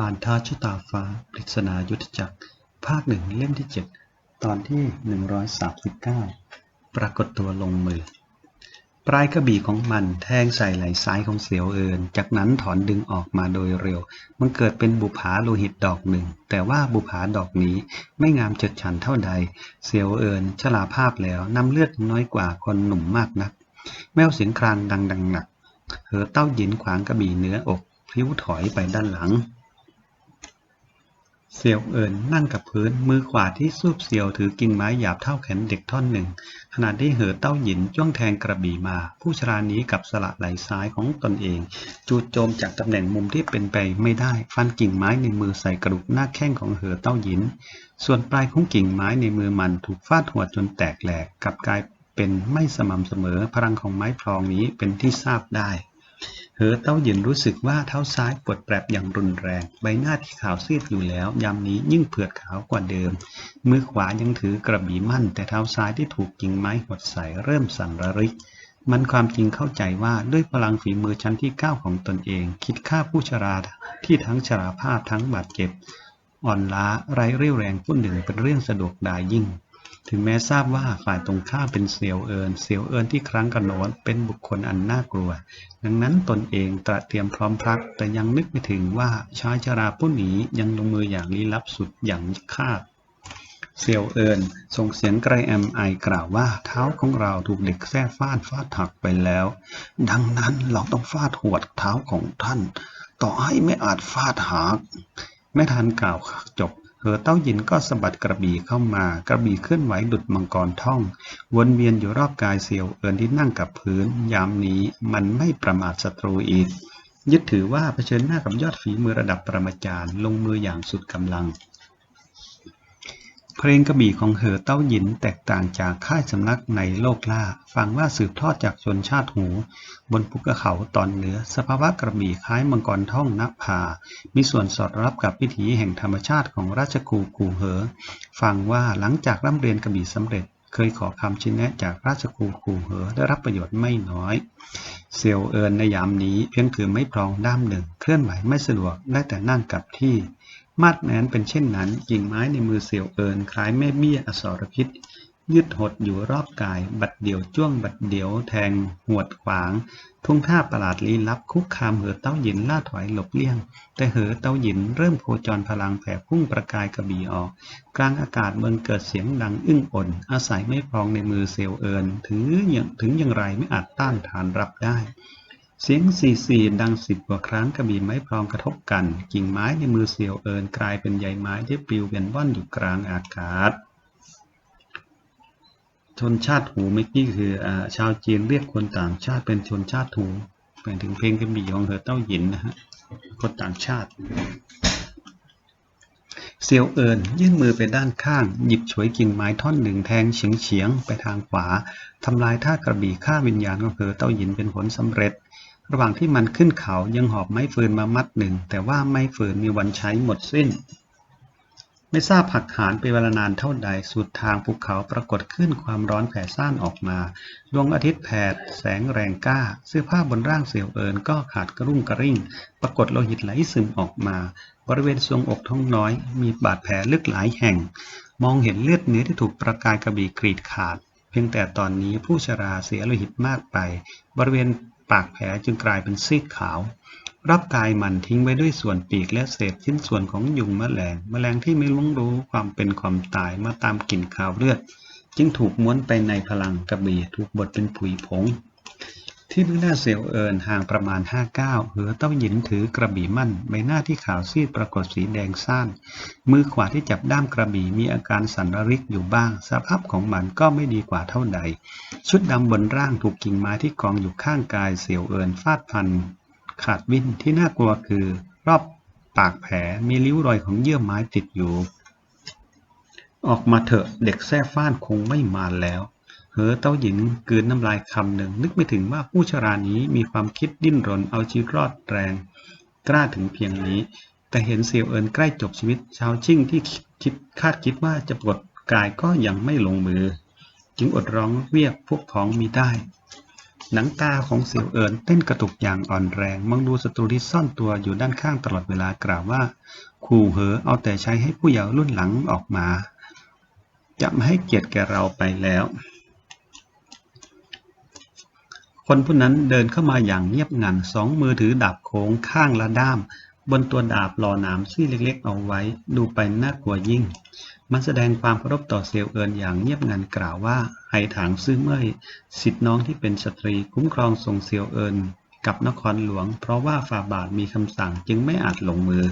ผ่านท้าชะตาฟ้า ปริศนายุทธจักร ภาคหนึ่งเล่มที่ 7 ตอนที่ 139 ปรากฏตัวลงมือ ปลายกระบี่ของมันแทงใส่ไหล่ซ้ายของเสียวเอิน จากนั้นถอนดึงออกมาโดยเร็ว มันเกิดเป็นบุผาโลหิตดอกหนึ่ง แต่ว่าบุผาดอกนี้ไม่งามเจิดฉันเท่าใด เสียวเอินชลาภาพแล้วน้ำเลือดน้อยกว่าคนหนุ่มมากนัก แมวเสียงครางดังดังหนัก เหอเต้าหยินขวางกระบี่เนื้ออกพลิ้วถอยไปด้านหลัง เซียวเอินนั่งกับพื้น มือขวาที่ซูบเซียวถือกิ่งไม้หยาบเท่าแขนเด็กท่อนหนึ่ง ขณะที่เหอเต้าหยินจ้วงแทงกระบี่มา ผู้ชรานี้กับสละไหลซ้ายของตนเอง จูดโจมจากตำแหน่งมุมที่เป็นไปไม่ได้ ฟันกิ่งไม้ในมือใส่กระดูกหน้าแข้งของเหอเต้าหยิน ส่วนปลายของกิ่งไม้ในมือมันถูกฟาดหัวจนแตกแหลกกับกลายเป็นไม่สม่ำเสมอพลังของไม้พลองนี้เป็นที่ทราบได้ เหอเต้าหยินรู้สึกว่าเท้าซ้ายปวดแปรบอย่างรุนแรง ใบหน้าที่ขาวซีดอยู่แล้ว ยามนี้ยิ่งเผือดขาวกว่าเดิม มือขวายังถือกระบี่มั่น แต่เท้าซ้ายที่ถูกกิ่งไม้หดใส่เริ่มสั่นระริก มันความจริงเข้าใจว่าด้วยพลังฝีมือชั้นที่เก้าของตนเอง คิดฆ่าผู้ชราที่ทั้งชราภาพทั้งบาดเจ็บ อ่อนล้าไร้เรี่ยวแรงผู้หนึ่งเป็นเรื่องสะดวกดายยิ่ง ถึงแม้ทราบว่าฝ่ายตรงข้ามเป็นเซียวเอินเซียวเอินที่ครั้งกระโนนเป็นบุคคลอันน่ากลัว ดังนั้นตนเองตระเตรียมพร้อมพรัก แต่ยังนึกไม่ถึงว่าชายชราผู้นี้ยังลงมืออย่างลี้ลับสุดอย่างคาดเซียวเอินส่งเสียงไกรแอมไอกล่าวว่าเท้าของเราถูกเด็กแท้ฟาดฟาดหักไปแล้ว ดังนั้นเราต้องฟาดหวดเท้าของท่าน ต่อให้ไม่อาจฟาดหักไม่ทันกล่าวจบ เหอเต้ายินก็สะบัดกระบี่เข้ามากระบี่เคลื่อนไหวดุดมังกรท่อง วนเวียนอยู่รอบกายเซียวเอินที่นั่งกับพื้น ยามนี้มันไม่ประมาทศัตรูอีก ยึดถือว่าเผชิญหน้ากับยอดฝีมือระดับปรมาจารย์ลงมืออย่างสุดกำลัง เพลงกระบี่ของเหอเต้าหยินแตกต่างจากค่ายสำนักในโลกล่า ฟังว่าสืบทอดจากชนชาติหู บนภูเขาตอนเหนือ สภาวะกระบี่คล้ายมังกรท่องนักพามีส่วนสอดรับกับวิถีแห่งธรรมชาติของราชครูกูเหอ ฟังว่าหลังจากร่ำเรียนกระบี่สำเร็จ เคยขอคำชี้แนะจากราชครูกูเหอได้รับประโยชน์ไม่น้อย เซียวเอินในยามนี้เพียงถือไม้พลองด้ามหนึ่ง เคลื่อนไหวไม่สะดวกได้แต่นั่งกับที่ มาดแมนเป็นเช่นนั้นกิ่งไม้ในมือเสี่ยวเอินคล้ายแม่เบี้ยอสรพิษ ยืดหดอยู่รอบกาย บัดเดี่ยวจ้วงบัดเดี่ยวแทง หวดขวาง ทุ่งท่าประหลาดลี้ลับคุกคามเหอเต้าหยินล่าถอยหลบเลี่ยง แต่เหอเต้าหยินเริ่มโคจรพลังแผ่พุ่งประกายกระบี่ออก กลางอากาศมันเกิดเสียงดังอึ้งอ่น อาศัยไม่พองในมือเซียวเอินถืออย่างถึงอย่างไรไม่อาจต้านทานรับได้ เสียงสี่สี่ดังสิบกว่าครั้งกระบี่ไม้พลองกระทบกัน กิ่งไม้ในมือเสียวเอินกลายเป็นใยไม้ที่ปลิวเวียนว่อนอยู่กลางอากาศ ชนชาติหูเมื่อกี้คืออชาวจีนเรียกคนต่างชาติเป็นชนชาติหูเป็นถึงเพลงกระบี่ของเหอเต้าหยินนะฮะคนต่างชาติเซียวเอินยื่นมือไปด้านข้าง หยิบฉวยกิ่งไม้ท่อนหนึ่งแทงเฉียงเฉียงๆไปทางขวาทำลายท่ากระบี่ฆ่าวิญญาณของเหอเต้าหยินเป็นผลสำเร็จ ระหว่างที่มันขึ้นเขายังหอบไม้ฟืนมามัดหนึ่ง แต่ว่าไม้ฟืนมีวันใช้หมดสิ้น ไม่ทราบผักหานไปเวลานานเท่าใด สุดทางภูเขาปรากฏขึ้นความร้อนแผ่ซ่านออกมา ดวงอาทิตย์แผด แสงแรงกล้า เสื้อผ้าบนร่างเสียวเอินก็ขาดกระรุ่งกระริ่ง ปรากฏโลหิตไหลซึมออกมา บริเวณทรวงอกท้องน้อย มีบาดแผลลึกหลายแห่ง มองเห็นเลือดเนื้อที่ถูกประกายกระบี่กรีดขาด เพียงแต่ตอนนี้ผู้ชราเสียโลหิตมากไป บริเวณ ปากแผลจึงกลายเป็นซีดขาว รับกายมันทิ้งไว้ด้วยส่วนปีกและเศษชิ้นส่วนของยุงแมลงแมลงที่ไม่รู้รู้ความเป็นความตายมาตามกลิ่นคาวเลือด จึงถูกม้วนไปในพลังกระบี่ถูกบดเป็นผุยผง ที่เบื้องหน้าเซลเอินห่างประมาณห้าก้าวเหอเต้าหยินถือกระบี่มั่น ใบหน้าที่ขาวซีดปรากฏสีแดงซ่าน มือขวาที่จับด้ามกระบี่มีอาการสั่นระริกอยู่บ้าง สภาพของมันก็ไม่ดีกว่าเท่าใด ชุดดำบนร่างถูกกิ่งไม้ที่กองอยู่ข้างกายเสียวเอินฟาดพัน ขาดวิ่นที่น่ากลัวคือ รอบปากแผลมีริ้วรอยของเยื่อไม้ติดอยู่ ออกมาเถอะเด็กแท้ฟ้านคงไม่มาแล้ว เหอเต้าหญิงกลืนน้ำลายคำหนึ่ง นึกไม่ถึงว่าผู้ชรานี้มีความคิดดิ้นรนเอาชีวิตรอดแรง กล้าถึงเพียงนี้ แต่เห็นเซียวเอินใกล้จบชีวิต ชาวชิ่งที่คิดคาดคิดว่าจะปลดกายก็ยังไม่ลงมือ จึงอดร้องเรียกพวกพ้องมีได้ หนังตาของเสี่ยวเอินเต้นกระตุกอย่างอ่อนแรงมองดูศัตรูที่ซ่อนตัวอยู่ด้านข้างตลอดเวลากล่าวว่าขู่เหอเอาแต่ใช้ให้ผู้เยาว์รุ่นหลังออกมาจะไม่ให้เกียรติแก่เราไปแล้ว คนผู้นั้นเดินเข้ามาอย่างเงียบงันสองมือถือดาบโค้งข้างละด้าม บนตัวดาบหล่อหนามซี่เล็กๆ เอาไว้ ดูไปน่ากลัวยิ่ง มันแสดงความเคารพต่อเซียวเอินอย่างเงียบงันกล่าวว่าไห่ถางซื่อเม่ยสิทธิน้องที่เป็นสตรีคุ้มครองทรงเซียวเอินกับนครหลวง เพราะว่าฝ่าบาทมีคำสั่งจึงไม่อาจลงมือ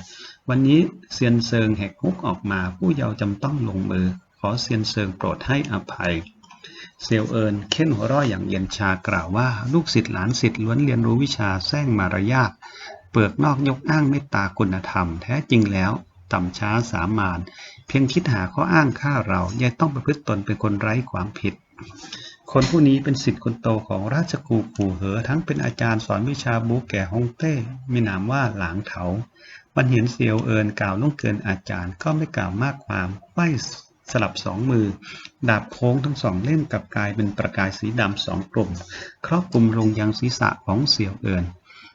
วันนี้เซียนเซิงแหกคุกออกมาผู้เยาว์จำต้องลงมือ ขอเซียนเซิงโปรดให้อภัย เซียวเอินเค้นหัวเร่ออย่างเย็นชากล่าวว่าลูกศิษย์หลานศิษย์ล้วนเรียนรู้วิชาแซงมารยาทเปลือกนอกยกอ้างเมตตาคุณธรรม แท้จริงแล้ว ต่ำช้าสามาน เพียงคิดหาข้ออ้างฆ่าเรายังต้องประพฤติตนเป็นคนไร้ความผิด คนผู้นี้เป็นศิษย์คนโตของราชครูปู่เหอ ทั้งเป็นอาจารย์สอนวิชาบูแก่ฮงเต้มีนามว่าหลางเถาบันเห็นเซียวเอินกล่าวล่วงเกินอาจารย์ก็ไม่กล่าวมากความไขว้ สลับสองมือ ดาบโค้งทั้งสองเล่มกับกายเป็นประกายสีดำสองกลุ่ม ครอบคลุมลงยังศีรษะของเสี่ยวเอิน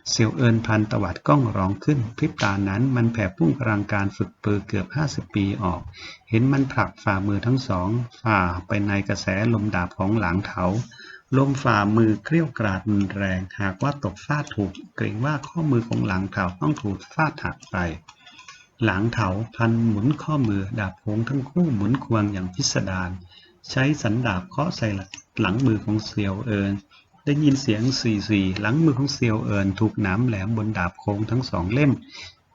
เสี่ยวเอินพันตวัดกล้องร้องขึ้น พริบตานั้นมันแผ่พุ่งพลังการฝึกปือเกือบ 50 ปีออก เห็นมันผลักฝ่ามือทั้งสอง ฝ่าไปในกระแสลมดาบของหลังเถาลมฝ่ามือเกลี้ยวกราดรุนแรง หากว่าตกฟาดถูก เกรงว่าข้อมือของหลังเถาต้องถูกฟาดหักไป หลังเถาพันหมุนข้อมือดาบโค้งทั้งคู่หมุนควงอย่างพิสดารใช้สันดาบเคาะใส่หลังมือของเซียวเอินได้ยินเสียงสี่สี่หลังมือของเซียวเอินถูกหน้ำแหลมบนดาบโค้งทั้งสองเล่ม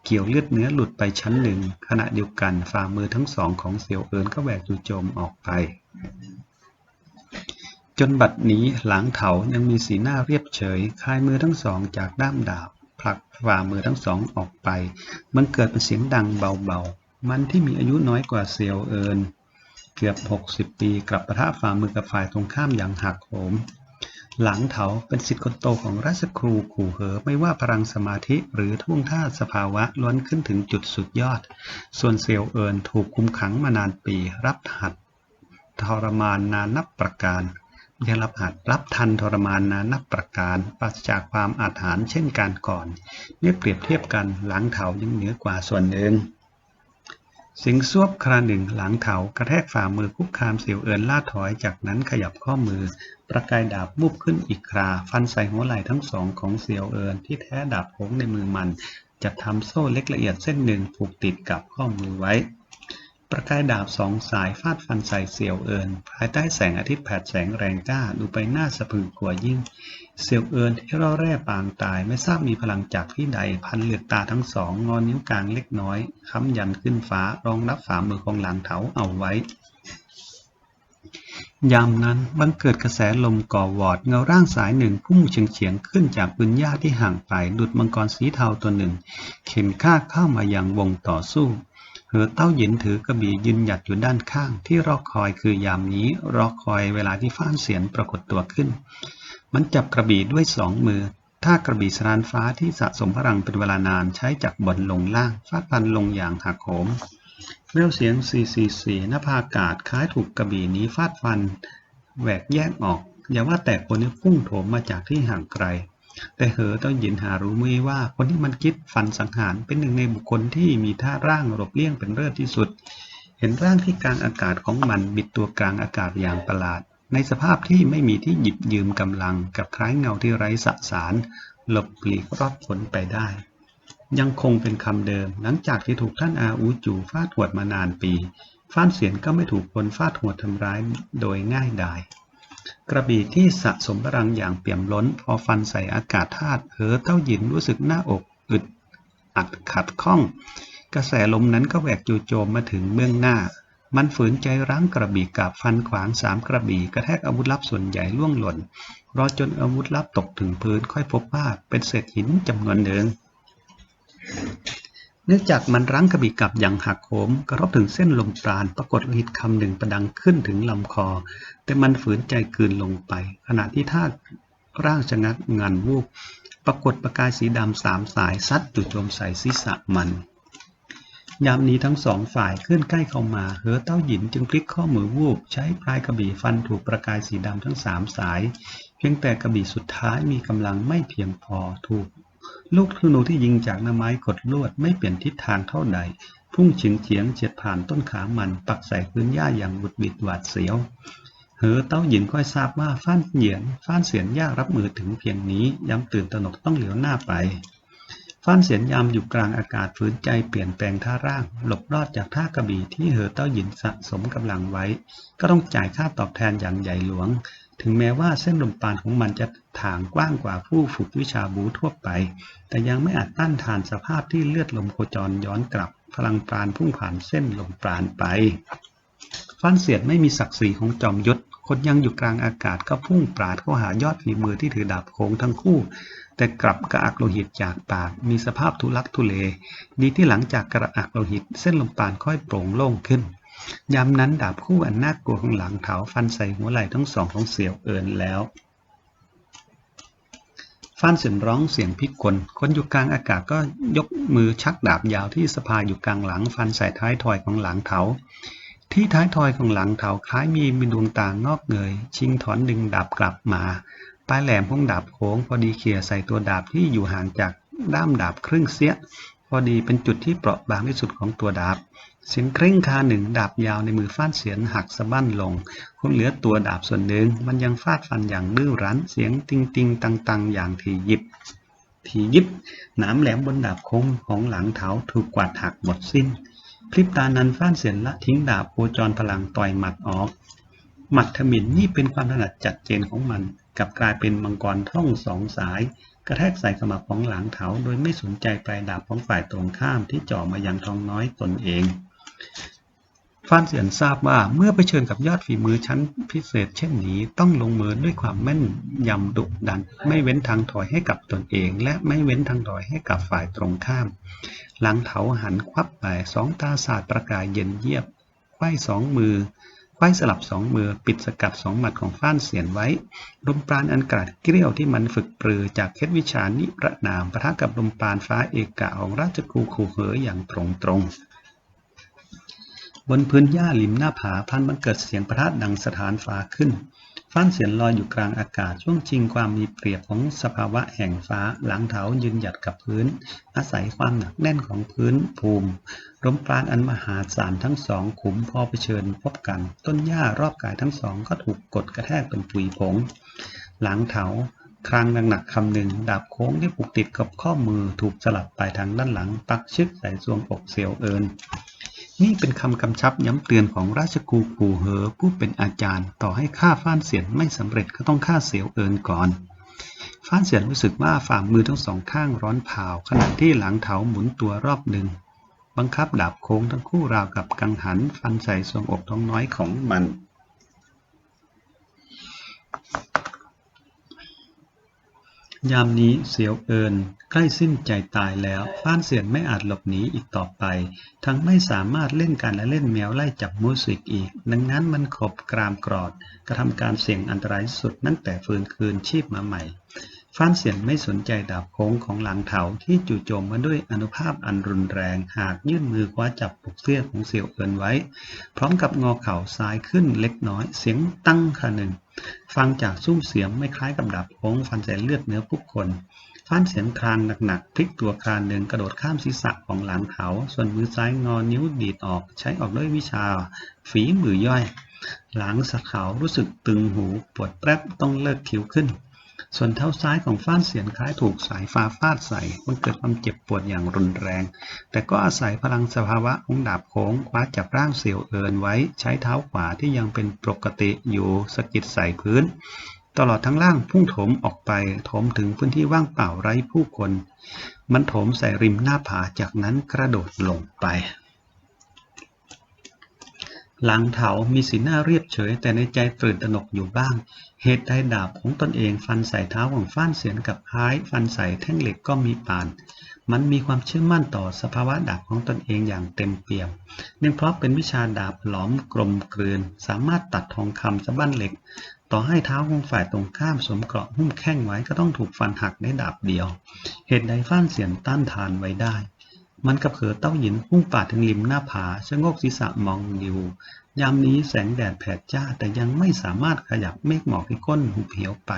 เกี่ยวเลือดเนื้อหลุดไปชั้นหนึ่ง ขณะเดียวกันฝ่ามือทั้งสองของเซียวเอินก็แหวกจู่โจมออกไป จนบัดนี้หลังเถายังมีสีหน้าเรียบเฉยคลายมือทั้งสองจากด้ามดาบ ผลักฝ่ามือทั้งสองออกไป มันเกิดเป็นเสียงดังเบาๆ มันที่มีอายุน้อยกว่าเซียวเอินเกือบ 60 ปีกลับประทะฝ่ามือกับฝ่ายตรงข้ามอย่างหักโหม หลังเถาเป็นสิทธิ์คนโตของราชครูขู่เหอไม่ว่าพลังสมาธิหรือท่วงท่าสภาวะล้วนขึ้นถึงจุดสุดยอด ส่วนเซียวเอินถูกคุมขังมานานปีรับหัดทรมานนานนับประการ ยังรับหัดรับทันทรมานนานับประการปราศจากความอาถรรพ์เช่นการก่อน เมื่อเปรียบเทียบกันหลังเถายังเหนือกว่าส่วนหนึ่งสิงซวบคราหนึ่งหลังเถากระแทกฝ่ามือคุกคามเสียวเอินล่าถอยจากนั้นขยับข้อมือ ประกายดาบมุบขึ้นอีกครา ฟันใส่หัวไหล่ทั้งสองของเสียวเอินที่แท้ดาบโค้งในมือมัน จะทำโซ่เล็กละเอียดเส้นหนึ่งผูกติดกับข้อมือไว้ ประกายดาบสองสายฟาดฟันใส่เสี่ยวเอินภายใต้แสงอาทิตย์แผดแสงแรงกล้าดูไปหน้าสะพรึงกลัวยิ่ง เสี่ยวเอินที่ร่อแร่ปางตายไม่ทราบมีพลังจากที่ใดพันเหลือกตาทั้งสองงอนนิ้วกลางเล็กน้อยค้ำยันขึ้นฟ้ารองรับฝ่ามือของหลังเถาเอาไว้ยามนั้นบังเกิดกระแสลมก่อวอดเงาร่างสายหนึ่งพุ่งเฉียงเฉียงๆขึ้นจากปืนหญ้าที่ห่างไปดุดมังกรสีเทาตัวหนึ่ง เข็นข้าเข้ามายังวงต่อสู้ เหอเต้าหยินถือกระบี่ยืนหยัดอยู่ด้านข้าง ที่รอคอยคือยามนี้รอคอยเวลาที่ฟ้านเสียนปรากฏตัวขึ้น มันจับกระบี่ด้วยสองมือถ้ากระบี่สรานฟ้าที่สะสมพลังเป็นเวลานานใช้จากบนลงล่างฟาดฟันลงอย่างหักโหมแววเสียงสี่สี่สี่นภาอากาศคล้ายถูกกระบี่นี้ฟาดฟันแหวกแยกออก อย่าว่าแต่คนที่พุ่งโถมมาจากที่ห่างไกล แต่เหอต้องยินหารู้มือว่า คนที่มันคิดฟันสังหารเป็นหนึ่งในบุคคลที่มีท่าร่างหลบเลี่ยงเป็นเลิศที่สุด เห็นร่างที่กลางอากาศของมันบิดตัวกลางอากาศอย่างประหลาด ในสภาพที่ไม่มีที่หยิบยืมกำลังกับคล้ายเงาที่ไร้สสารหลบปลีกรอดผลไปได้ ยังคงเป็นคำเดิม หลังจากที่ถูกท่านอาอูจูฟาดหวดมานานปีฟ้านเสียนก็ไม่ถูกคนฟาดหัวทำร้ายโดยง่ายดาย กระบี่ที่สะสมพลังอย่างเปี่ยมล้น พอฟันใส่อากาศธาตุเหอเต้าหยินรู้สึกหน้าอกอึดอัดขัดข้อง กระแสลมนั้นก็แหวกจู่โจมมาถึงเบื้องหน้า มันฝืนใจรั้งกระบี่กับฟันขวางสามกระบี่กระแทกอาวุธลับส่วนใหญ่ล่วงหล่น รอจนอาวุธลับตกถึงพื้นค่อยพบว่าเป็นเศษหินจำนวนหนึ่ง เนื่องจากมันรั้งกระบี่กลับอย่างหักโหมกระทบถึงเส้นลมปราณปรากฏโลหิตคำหนึ่งประดังขึ้นถึงลำคอ แต่มันฝืนใจกืนลงไป ขณะที่ท่าร่างชะงักงันวูบปรากฏประกายสีดำสามสายซัดจู่โจมใส่ศีรษะมัน ยามนี้ทั้งสองฝ่ายเคลื่อนใกล้เข้ามา เหอเต้าหยินจึงพลิกข้อมือวูบ ใช้ปลายกระบี่ฟันถูกประกายสีดำทั้งสามสาย เพียงแต่กระบี่สุดท้ายมีกำลังไม่เพียงพอถูก ลูกธนูที่ยิงจากหน้าไม้กดลวดไม่เปลี่ยนทิศทางเท่าใด พุ่งเฉียงเฉียงเฉียดผ่านต้นขามัน ปักใส่พื้นหญ้าอย่างบุดบิดหวาดเสียว เหอเต้าหยินค่อยทราบว่าฟ้านเหยียนฟ้านเสียนยากรับมือถึงเพียงนี้ย้ำตื่นตระหนกต้องเหลียวหน้าไปฟ้านเสียนยามอยู่กลางอากาศฝืนใจเปลี่ยนแปลงท่าร่าง หลบรอดจากท่ากระบี่ที่เหอเต้าหยินสะสมกำลังไว้ ก็ต้องจ่ายค่าตอบแทนอย่างใหญ่หลวง ถึงแม้ว่าเส้นลมปราณของมันจะถางกว้างกว่าผู้ฝึกวิชาบูทั่วไป แต่ยังไม่อาจต้านทานสภาพที่เลือดลมโคจรย้อนกลับ พลังปราณพุ่งผ่านเส้นลมปราณไปฟันเสียดไม่มีศักดิ์ศรีของจอมยศคนยังอยู่กลางอากาศก็พุ่งปราดเข้าหายอดฝีมือที่ถือดาบโค้งทั้งคู่ แต่กลับกระอักโลหิตจากปาก มีสภาพทุลักทุเล ดีที่หลังจากกระอักโลหิตเส้นลมปราณค่อยโปร่งโล่งขึ้น ยามนั้นดาบคู่อันน่ากลัวของหลังเถาฟันใส่หัวไหล่ทั้งสองของเสี่ยวเอินแล้วฟันเสียงร้องเสียงพิกล คนอยู่กลางอากาศก็ยกมือชักดาบยาวที่สะพายอยู่กลางหลังฟันใส่ท้ายทอยของหลังเถา ที่ท้ายทอยของหลังเถาคล้ายมีมีดวงตางอกเงย ชิงถอนดึงดาบกลับมา ปลายแหลมของดาบโค้งพอดีเขี่ยใส่ตัวดาบที่อยู่ห่างจากด้ามดาบครึ่งเสี้ย พอดีเป็นจุดที่เปราะบางที่สุดของตัวดาบ เสียงเคร่งคาหนึ่งดาบยาวในมือฟาดเสียนหักสะบั้นลง คงเหลือตัวดาบส่วนหนึ่ง มันยังฟาดฟันอย่างดื้อรั้น เสียงติงติงตังตังอย่างถี่ยิบถี่ยิบหนามแหลมบนดาบคมของหลังเท้าถูกกวาดหักหมดสิ้นพริบตานั้นฟานเสียนละทิ้งดาบโคจรพลังต่อยหมัดออกหมัดขมินนี่เป็นความถนัดจัดเจนของมันกับกลายเป็นมังกรท่องสองสาย กระแทกใส่ขมับของหลังเถาโดยไม่สนใจปลายดาบของฝ่ายตรงข้ามที่จ่อมายังทองน้อยตนเอง ฟานเสียนทราบว่าเมื่อไปเชิญกับยอดฝีมือชั้นพิเศษเช่นนี้ ต้องลงมือด้วยความแม่นยำดุดัน ไม่เว้นทางถอยให้กับตนเอง และไม่เว้นทางถอยให้กับฝ่ายตรงข้าม หลังเถาหันควับไปสองตาสาดประกายเย็นเยียบไขว้สองมือไขว้สลับสองมือ ปิดสกัดสองหมัดของฟ้านเสียนไว้ลมปราณอันกราดเกลี้ยวที่มันฝึกปรือจากเคล็ดวิชานิรนามประทะกับลมปราณฟ้าเอกะของราชกูขู่เหออย่างตรงตรง บนพื้นหญ้าริมหน้าผาพันมันเกิดเสียงประทัดดังสถานฟ้าขึ้นฟ้านเสียนลอยอยู่กลางอากาศช่วงชิงความมีเปรียบของสภาวะแห่งฟ้าหลังเทายืนหยัดกับพื้น อาศัยความหนักแน่นของพื้นภูมิลมปราณอันมหาศาลทั้งสองขุมพอไปเชิญพบกัน ต้นหญ้ารอบกายทั้งสองก็ถูกกดกระแทกเป็นปุยผง หลังเทาครางหนักๆคำหนึ่งดาบโค้งที่ผูกติดกับข้อมือถูกสลับไปทางด้านหลังปักชึกใส่ทรวงอกเสียวเอิน นี่เป็นคำกำชับย้ำเตือนของราชกูกูเหอผู้เป็นอาจารย์ ต่อให้ฆ่าฟ้านเสียนไม่สำเร็จก็ต้องฆ่าเสียวเอินก่อน ฟ้านเสียนรู้สึกว่าฝ่ามือทั้งสองข้างร้อนเผาขณะที่หลังเถาหมุนตัวรอบหนึ่ง บังคับดาบโค้งทั้งคู่ราวกับกังหันฟันใส่ทรวงอกท้องน้อยของมัน ยามนี้เสียวเอินใกล้สิ้นใจตายแล้วฟ้านเสียนไม่อาจหลบหนีอีกต่อไป ทั้งไม่สามารถเล่นการและเล่นแมวไล่จับมูสิกอีก ดังนั้นมันขบกรามกรอด กระทำการเสี่ยงอันตรายสุดนั้งแต่ฟื้นคืนชีพมาใหม่ ฟ้านเสียนไม่สนใจดาบโค้งของหลังเถาที่จู่โจมมาด้วยอนุภาพอันรุนแรง หากยื่นมือคว้าจับปกเสื้อของเสี่ยวเอินไว้ พร้อมกับงอเข่าซ้ายขึ้นเล็กน้อยเสียงตั้งค่ะหนึ่ง ฟังจากซุ้มเสียงไม่คล้ายกับดาบโค้งฟันใส่เลือดเนื้อผู้คนฟ้านเสียงครางหนักๆพลิกตัวคานหนึ่งกระโดดข้ามศีรษะของหลังเถาส่วนมือซ้ายงอนิ้วดีดออกใช้ออกด้วยวิชา ฝีมือย่อย หลังสะเขารู้สึกตึงหูปวดแป๊บต้องเลิกคิ้วขึ้น ส่วนเท้าซ้ายของฟ้านเสียนคล้ายถูกสายฟ้าฟาดใส่มันเกิดความเจ็บปวดอย่างรุนแรง แต่ก็อาศัยพลังสภาวะของดาบโค้งคว้าจับร่างเสี่ยวเอินไว้ใช้เท้าขวาที่ยังเป็นปกติอยู่สะกิดใส่พื้น ตลอดทั้งล่างพุ่งโถมออกไปโถมถึงพื้นที่ว่างเปล่าไร้ผู้คน มันโถมใส่ริมหน้าผาจากนั้นกระโดดลงไป หลังเถามีสีหน้าเรียบเฉย แต่ในใจตื่นตระหนกอยู่บ้าง เหตุใดดาบของตนเองฟันใส่เท้าของฟ้านเสียนกับท้ายฟันใส่แท่งเหล็กก็มีปาน มันมีความเชื่อมั่นต่อสภาวะดาบของตนเองอย่างเต็มเปี่ยม เนื่องเพราะเป็นวิชาดาบหลอมกลมกลืน สามารถตัดทองคำสะบั้นเหล็ก ต่อให้เท้าของฝ่ายตรงข้ามสวมเกราะหุ้มแข้งไว้ก็ต้องถูกฟันหักในดาบเดียว เหตุใดฟ้านเสียนต้านทานไว้ได้ มันกับเขือเต้าหยินพุ่งป่าถึงริมหน้าผาชะโงกศีรษะมองอยู่ ยามนี้แสงแดดแผดจ้า แต่ยังไม่สามารถขยับเมฆหมอกที่ก้นหุบเหวไป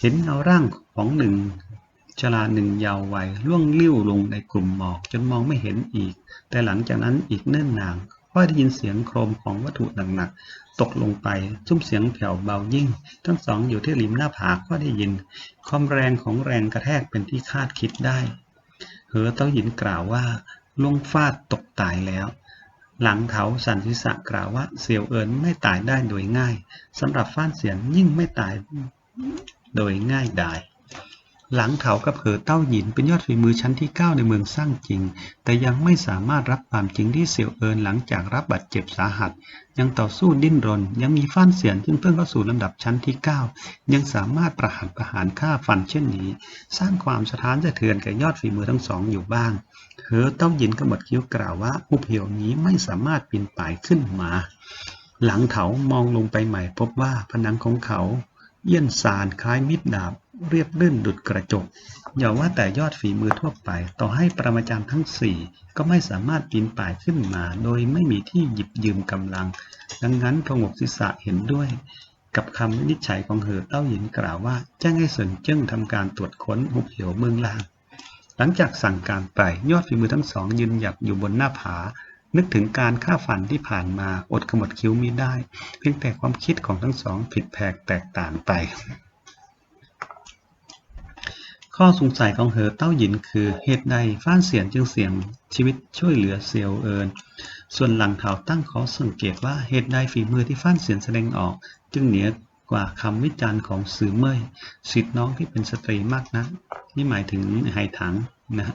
เห็นเงาร่างของหนึ่งชลาหนึ่งยาววัยล่วงลิ้วลงในกลุ่มหมอกจนมองไม่เห็นอีก แต่หลังจากนั้นอีกเนิ่นนานก็ได้ยินเสียงโครมของวัตถุหนักๆตกลงไปซุ้มเสียงแผ่วเบายิ่ง ทั้งสองอยู่ที่ริมหน้าผาก็ได้ยิน ความแรงของแรงกระแทกเป็นที่คาดคิดได้ เหอเต้าหยินกล่าวว่าล่วงฟาดตกตายแล้ว หลังเขาสันทิษะกล่าวว่าเสี่ยวเอินไม่ตายได้โดยง่ายสำหรับฟ้านเสียนยิ่งไม่ตายโดยง่ายดาย หลังเขากับเผอเต้าหยินเป็นยอดฝีมือชั้นที่ 9 ในเมืองสร้างจริง แต่ยังไม่สามารถรับความจริงที่เสี่ยวเอินหลังจากรับบาดเจ็บสาหัส ยังต่อสู้ดิ้นรน ยังมีฟ้านเสียนซึ่งเพิ่งเข้าสู่ลำดับชั้นที่ 9 ยังสามารถประหัตประหารฆ่าฟันเช่นนี้ สร้างความสะท้านสะเทือนแก่ยอดฝีมือทั้งสองอยู่บ้างเธอเต้าหยินกระหมดคิ้วกล่าวว่าหุบเหวนี้ไม่สามารถปีนป่ายขึ้นมา หลังเขามองลงไปใหม่พบว่าผนังของเขา เยี่ยนซานคล้ายมิดดาบ เรียบลื่นดุดกระจก อย่าว่าแต่ยอดฝีมือทั่วไป ต่อให้ประมาจารย์ทั้งสี่ก็ไม่สามารถปีนป่ายขึ้นมา โดยไม่มีที่หยิบยืมกำลัง ดังนั้นพงกศีรษะเห็นด้วย กับคำวินิจฉัยของเหอเต้าหยินกล่าวว่าแจ้งให้เสินเจิ้งทำการตรวจค้นหุบเหวเมืองล่าง หลังจากสั่งการไปยอดฝีมือทั้งสองยืนหยัดอยู่บนหน้าผานึกถึงการฆ่าฟันที่ผ่านมาอดขมวดคิ้วมิได้ เพียงแต่ความคิดของทั้งสองผิดแผกแตกต่างไป ข้อสงสัยของเหอเต้าหยินคือเหตุใดฟ้านเสียนจึงเสี่ยงชีวิตช่วยเหลือเซียวเอินส่วนหลังเถาตั้งขอสังเกตว่าเหตุใดฝีมือที่ฟ้านเสียนแสดงออก จึงเหนือกว่าคำวิจารณ์ของสื่อเมยสิทธิ์น้องที่เป็นสตรีมากนะนี่หมายถึงไหถังนะ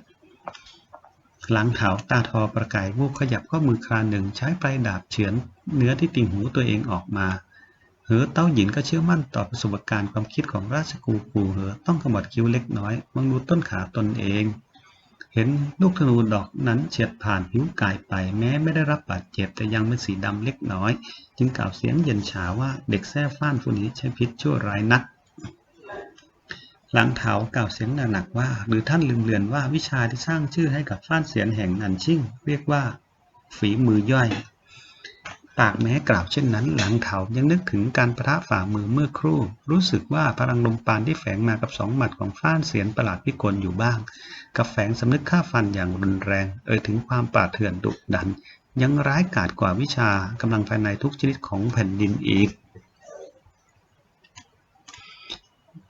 หลังเถาตาทอประกายวูบขยับข้อมือคราหนึ่งใช้ปลายดาบเฉือนเนื้อที่ติ่งหูตัวเองออกมา เหอเต้าหยินก็เชื่อมั่นต่อประสบการณ์ความคิดของราชกูปู่เหอต้องขมวดคิ้วเล็กน้อยมองดูต้นขาตนเอง เห็นลูกธนูดอกนั้นเฉียดผ่านผิวกายไปแม้ไม่ได้รับบาดเจ็บแต่ยังเป็นสีดำเล็กน้อย จึงกล่าวเสียงเย็นฉาว่าเด็กแท้ฟ้านผู้นี้ใช้พิษชั่วร้ายนักหลังเถากล่าวเสียงหนักๆว่า หรือท่านลืมเลือนว่าวิชาที่สร้างชื่อให้กับฟ้านเสียนแห่งนันชิ่ง เรียกว่า ฝีมือย่อย ปากแม้กล่าวเช่นนั้น หลังเถายังนึกถึงการประทะฝ่ามือเมื่อครู่ รู้สึกว่าพลังลมปานที่แฝงมากับสองหมัดของฟ้านเสียนประหลาดพิกลอยู่บ้าง กับแฝงสำนึกฆ่าฟันอย่างรุนแรง เอ่ยถึงความป่าเถื่อนดุดัน ยังร้ายกาจกว่าวิชากำลังภายในทุกชนิดของแผ่นดินอีก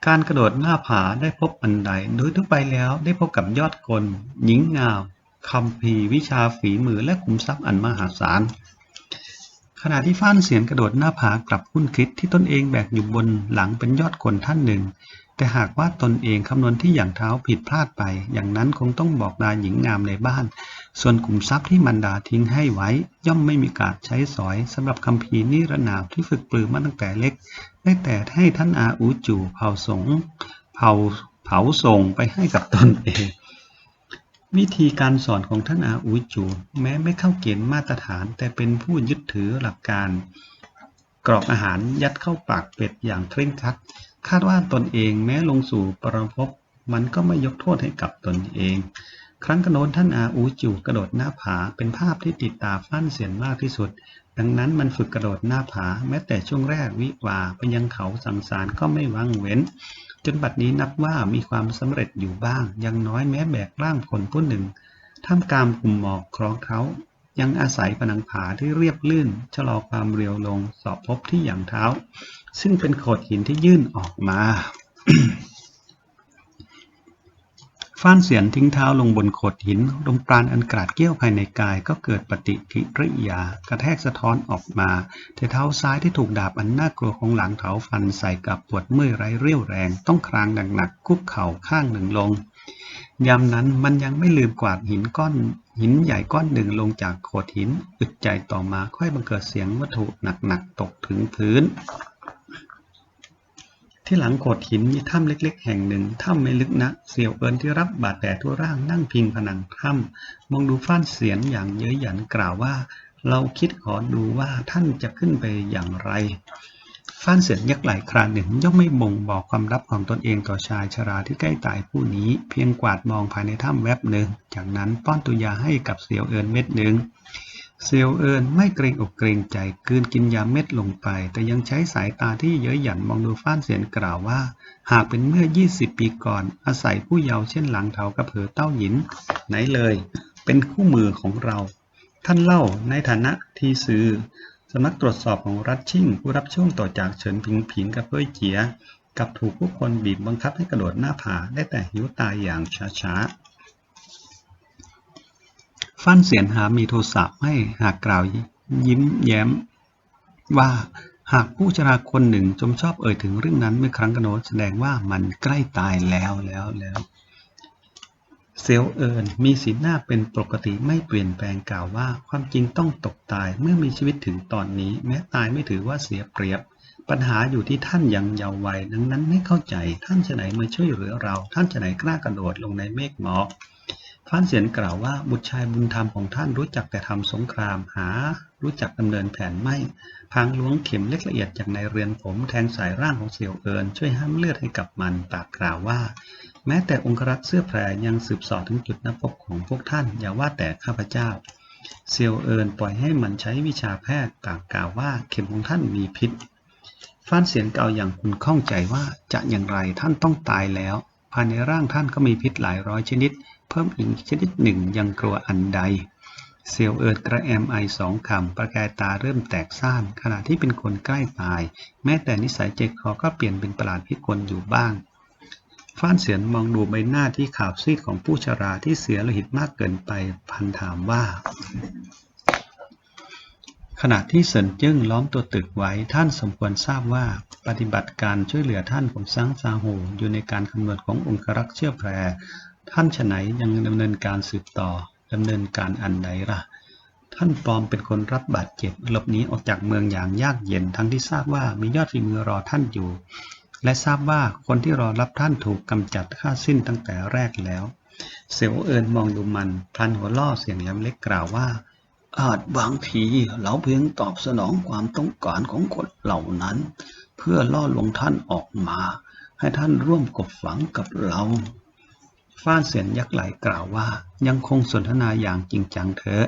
การกระโดดหน้าผาได้พบอันใด โดยทั่วไปแล้วได้พบกับยอดกลหญิงงามคำพีวิชาฝีมือและขุมทรัพย์อันมหาศาล ขณะที่ฟ้านเสียนกระโดดหน้าผากลับคุ้นคิดที่ตนเองแบกอยู่บนหลังเป็นยอดคนท่านหนึ่ง แต่หากว่าตนเองคำนวณที่อย่างเท้าผิดพลาดไป อย่างนั้นคงต้องบอกลาหญิงงามในบ้าน ส่วนกลุ่มทรัพย์ที่มันดาทิ้งให้ไว้ ย่อมไม่มีการใช้สอยสำหรับคำพีนิรนามที่ฝึกปรือมาตั้งแต่เล็ก ได้แต่ให้ท่านอาอูจูเผาสงเผาเผาส่งไปให้กับตนเอง วิธีการสอนของท่านอาอุจู แม้ไม่เข้าเกณฑ์มาตรฐาน แต่เป็นผู้ยึดถือหลักการ กรอกอาหารยัดเข้าปากเป็ดอย่างเคร่งครัด คาดว่าตนเองแม้ลงสู่ปรภพมันก็ไม่ยกโทษให้กับตนเอง ครั้งกระโน้นท่านอาอูจูกระโดดหน้าผาเป็นภาพที่ติดตาฟั่นเสียนมากที่สุด ดังนั้นมันฝึกกระโดดหน้าผา แม้แต่ช่วงแรกวิวาไปยังเขาสังสารก็ไม่ว่างเว้น จนบัดนี้นับว่ามีความสำเร็จอยู่บ้าง ยังน้อยแม้แบกร่างคนผู้หนึ่ง ท่ามกลางกลุ่มหมอกคล้องเขา ยังอาศัยผนังผาที่เรียบลื่น ชะลอความเร็วลงสอบพบที่อย่างเท้า ซึ่งเป็นโขดหินที่ยื่นออกมา ฟ้านเสียนทิ้งเท้าลงบนโขดหินลมปราณอันกราดเกี้ยวภายในกายก็เกิดปฏิกิริยากระแทกสะท้อนออกมาแต่เท้าซ้ายที่ถูกดาบอันน่ากลัวของหลังเท้าฟันใส่กับปวดเมื่อยไร้เรี่ยวแรงต้องครางหนักๆคุกเข่าข้างหนึ่งลงยามนั้นมันยังไม่ลืมกวาดหินก้อนหินใหญ่ก้อนหนึ่งลงจากโขดหินอึดใจต่อมาค่อยบังเกิดเสียงวัตถุหนักๆตกถึงพื้น ที่หลังโขดหินมีถ้ำเล็ก ๆ แห่งหนึ่ง ถ้ำไม่ลึกนัก เสี่ยวเอินที่รับบาดแผลทั่วร่างนั่งพิงผนังถ้ำมองดูฟ้านเสียนอย่างเย้ยหยันกล่าวว่า เราคิดขอดูว่าท่านจะขึ้นไปอย่างไรฟ้านเสียนยักไหลคราหนึ่งย่อมไม่บ่งบอกความลับของตนเองต่อชายชราที่ใกล้ตายผู้นี้ เพียงกวาดมองภายในถ้ำแวบหนึ่ง จากนั้นป้อนตัวยาให้กับเสียวเอินเม็ดหนึ่ง เซียวเอินไม่เกรงอกเกรงใจกืนกินยาเม็ดลงไป แต่ยังใช้สายตาที่เย้ยหยันมองดูฟ้านเสียนกล่าวว่า หากเป็นเมื่อ 20 ปีก่อน อาศัยผู้เยาว์เช่นหลังเถากระเผือเต้าหยิน ไหนเลย เป็นคู่มือของเรา ท่านเล่าในฐานะทีซือสำนักตรวจสอบของรัฐชิ่ง ผู้รับช่วงต่อจากเฉินผิงผิงกับเว่ยเจีย กับถูกผู้คนบีบบังคับให้กระโดดหน้าผาได้แต่หิวตายอย่างช้าๆ ฟันเสียนหามีโทรศัพท์ให้หากกล่าวยิ้มแย้ม ว่าหากผู้ชราคนหนึ่งจมชอบเอ่ยถึงเรื่องนั้นเมื่อครั้งกระโดดแสดงว่ามันใกล้ตายแล้วแล้วแล้ว เซลเอิญมีสีหน้าเป็นปกติไม่เปลี่ยนแปลงกล่าวว่าความจริงต้องตกตายเมื่อมีชีวิตถึงตอนนี้ แม้ตายไม่ถือว่าเสียเปรียบ ปัญหาอยู่ที่ท่านยังเยาว์วัยดังนั้นไม่เข้าใจท่านจะไหนมาช่วยเหลือเรา ท่านจะไหนกล้ากระโดดลงในเมฆหมอก ฟ้านเสียนกล่าวว่าบุตรชายบุญธรรมของท่านรู้จักแต่ทำสงครามหา รู้จักดำเนินแผนไม่ พังล้วงเข็มเล็กละเอียดจากในเรือนผมแทงสายร่างของเสี่ยวเอินช่วยห้ามเลือดให้กับมันปากกล่าวว่า แม้แต่องครักษ์เสื้อแพรยังสืบสอดถึงจุดนับพบของพวกท่านอย่าว่าแต่ข้าพเจ้าเซียวเอินปล่อยให้มันใช้วิชาแพทย์ปากกล่าวว่าเข็มของท่านมีพิษฟ้านเสียงเก่าอย่างคุณข้องใจว่าจะอย่างไรท่านต้องตายแล้ว ภายในร่างท่านก็มีพิษหลายร้อยชนิด เพิ่มอีกชนิดหนึ่งยังกลัวอันใด เซียวเอินกระแอมไอสองคำประกายตาเริ่มแตกซ่านขณะที่เป็นคนใกล้ตาย แม้แต่นิสัยเจคอก็เปลี่ยนเป็นประหลาดพิกลอยู่บ้างฟ้านเสียนมองดูใบหน้าที่ขาวซีดของผู้ชราที่เสียโลหิตมากเกินไปพันถามว่า ขณะที่เซินจิ้งล้อมตัวตึกไว้ท่านสมควรทราบว่า ปฏิบัติการช่วยเหลือท่านของซังซาหูอยู่ในการคำนวณขององครักษ์เชื่อแพร ท่านฉไหนยังดำเนินการสืบต่อดำเนินการอันใดล่ะ ท่านปลอมเป็นคนรับบาดเจ็บหลบหนีออกจากเมืองอย่างยากเย็นทั้งที่ทราบว่ามียอดฝีมือรอท่านอยู่ และทราบว่าคนที่รอรับท่านถูกกำจัดฆ่าสิ้นตั้งแต่แรกแล้วเซลเอินมองดูมันพลันหัวล่อเสียงแหลมเล็กกล่าวว่า อาจบางทีเราเพียงตอบสนองความต้องการของคนเหล่านั้น เพื่อล่อลวงท่านออกมา ให้ท่านร่วมกบฝังกับเรา ฟ้านเสียนยักษ์ไหลกล่าวว่า ยังคงสนทนาอย่างจริงจังเถอะ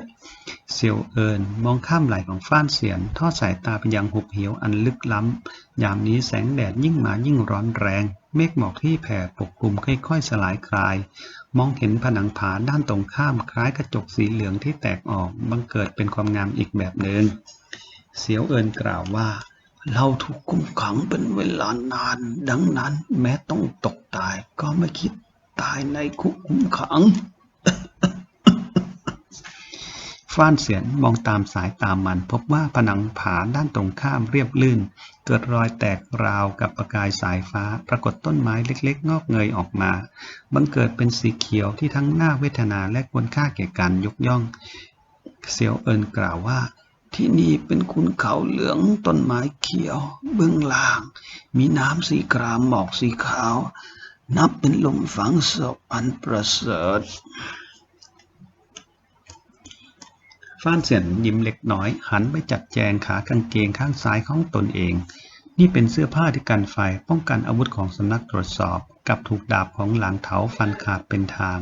เซียวเอินมองข้ามไหลของฟ้านเสียน ทอดสายตาไปยังหุบเหวอันลึกล้ำ ยามนี้แสงแดดยิ่งมายิ่งร้อนแรง เมฆหมอกที่แผ่ปกคลุมค่อยๆ สลายคลาย มองเห็นผนังผาด้านตรงข้ามคล้ายกระจกสีเหลืองที่แตกออก บังเกิดเป็นความงามอีกแบบหนึ่งเสียวเอินกล่าวว่า เราถูกกุมขังเป็นเวลานาน ดังนั้นแม้ต้องตกตายก็ไม่คิด ตายในคุกคุมขังฟ้านเสียนมองตามสายตามมันพบว่าผนังผาด้านตรงข้ามเรียบลื่น เกิดรอยแตกราวกับประกายสายฟ้า ปรากฏต้นไม้เล็ก ๆ งอกเงยออกมา บังเกิดเป็นสีเขียวที่ทั้งน่าเวทนาและควรค่าแก่การยกย่อง เซียวเอินกล่าวว่า ที่นี่เป็นคุณเขาเหลืองต้นไม้เขียว เบื้องล่าง มีน้ำสีครามหมอกสีขาว นับเป็นลมฝังศพอันประเสริฐฟ้านเสียนยิ้มเล็กน้อย หันไปจัดแจงขากางเกงข้างซ้ายของตนเอง นี่เป็นเสื้อผ้าที่กันไฟป้องกันอาวุธของสำนักตรวจสอบ กับถูกดาบของหลังเถาฟันขาดเป็นทาง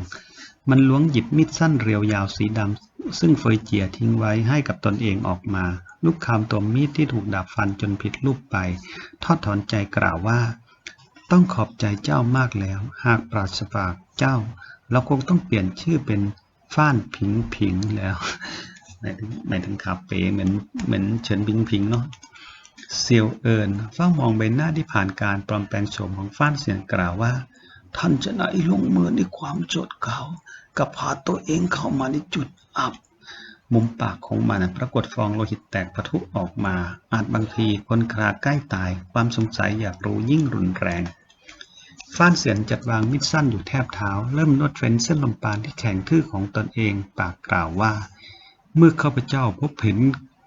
มันล้วงหยิบมีดสั้นเรียวยาวสีดำซึ่งเฟยเจียทิ้งไว้ให้กับตนเองออกมา ลูกคำตัวมีดที่ถูกดาบฟันจนผิดรูปไป ทอดถอนใจกล่าวว่า ต้องขอบใจเจ้ามากแล้ว หากปราศจากเจ้า เราคงต้องเปลี่ยนชื่อเป็นฟ้านผิงผิงแล้วหมายถึงหมายถึงคาเฟ่เหมือนเหมือนเฉินผิงผิงเนาะเซียวเอินเฝ้ามองใบหน้าที่ผ่านการปลอมแปลงโฉมของฟ้านเสียงกล่าวว่า ท่านจะไหนลงมือในความโจดเก่ากับพาตัวเองเข้ามาในจุดอับ มุมปากของมันปรากฏฟองโลหิตแตกปะทุออกมา อาจบางทีคนคราใกล้ตาย ความสงสัยอยากรู้ยิ่งรุนแรง ฟ้านเสียนจัดวางมิดสั้นอยู่แทบเท้า เริ่มนวดเฟ้นเส้นลมปานที่แข็งทื่อของตนเองปากกล่าวว่า เมื่อข้าพเจ้าพบเห็น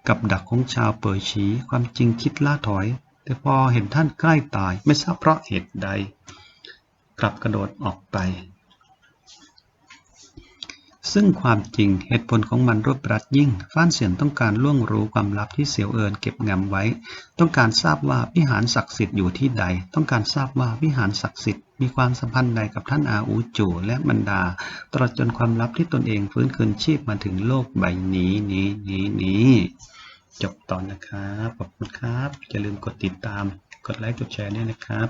กับดักของชาวเปอร์ชีความจริงคิดล่าถอย แต่พอเห็นท่านใกล้ตายไม่ทราบเพราะเหตุใด กลับกระโดดออกไป ซึ่งความจริงเหตุผลของมันรวบรัดยิ่ง ฟ้านเสียนต้องการล่วงรู้ความลับที่เสียวเอินเก็บงำไว้ ต้องการทราบว่าวิหารศักดิ์สิทธิ์อยู่ที่ใด ต้องการทราบว่าวิหารศักดิ์สิทธิ์มีความสัมพันธ์ใดกับท่านอาอูจูและมันดา ตลอดจนความลับที่ตนเองฟื้นคืนชีพมาถึงโลกใบนี้นี้นี้นี้จบตอนนะครับ ขอบคุณครับ อย่าลืมกดติดตาม กดไลค์ กดแชร์ด้วยนะครับ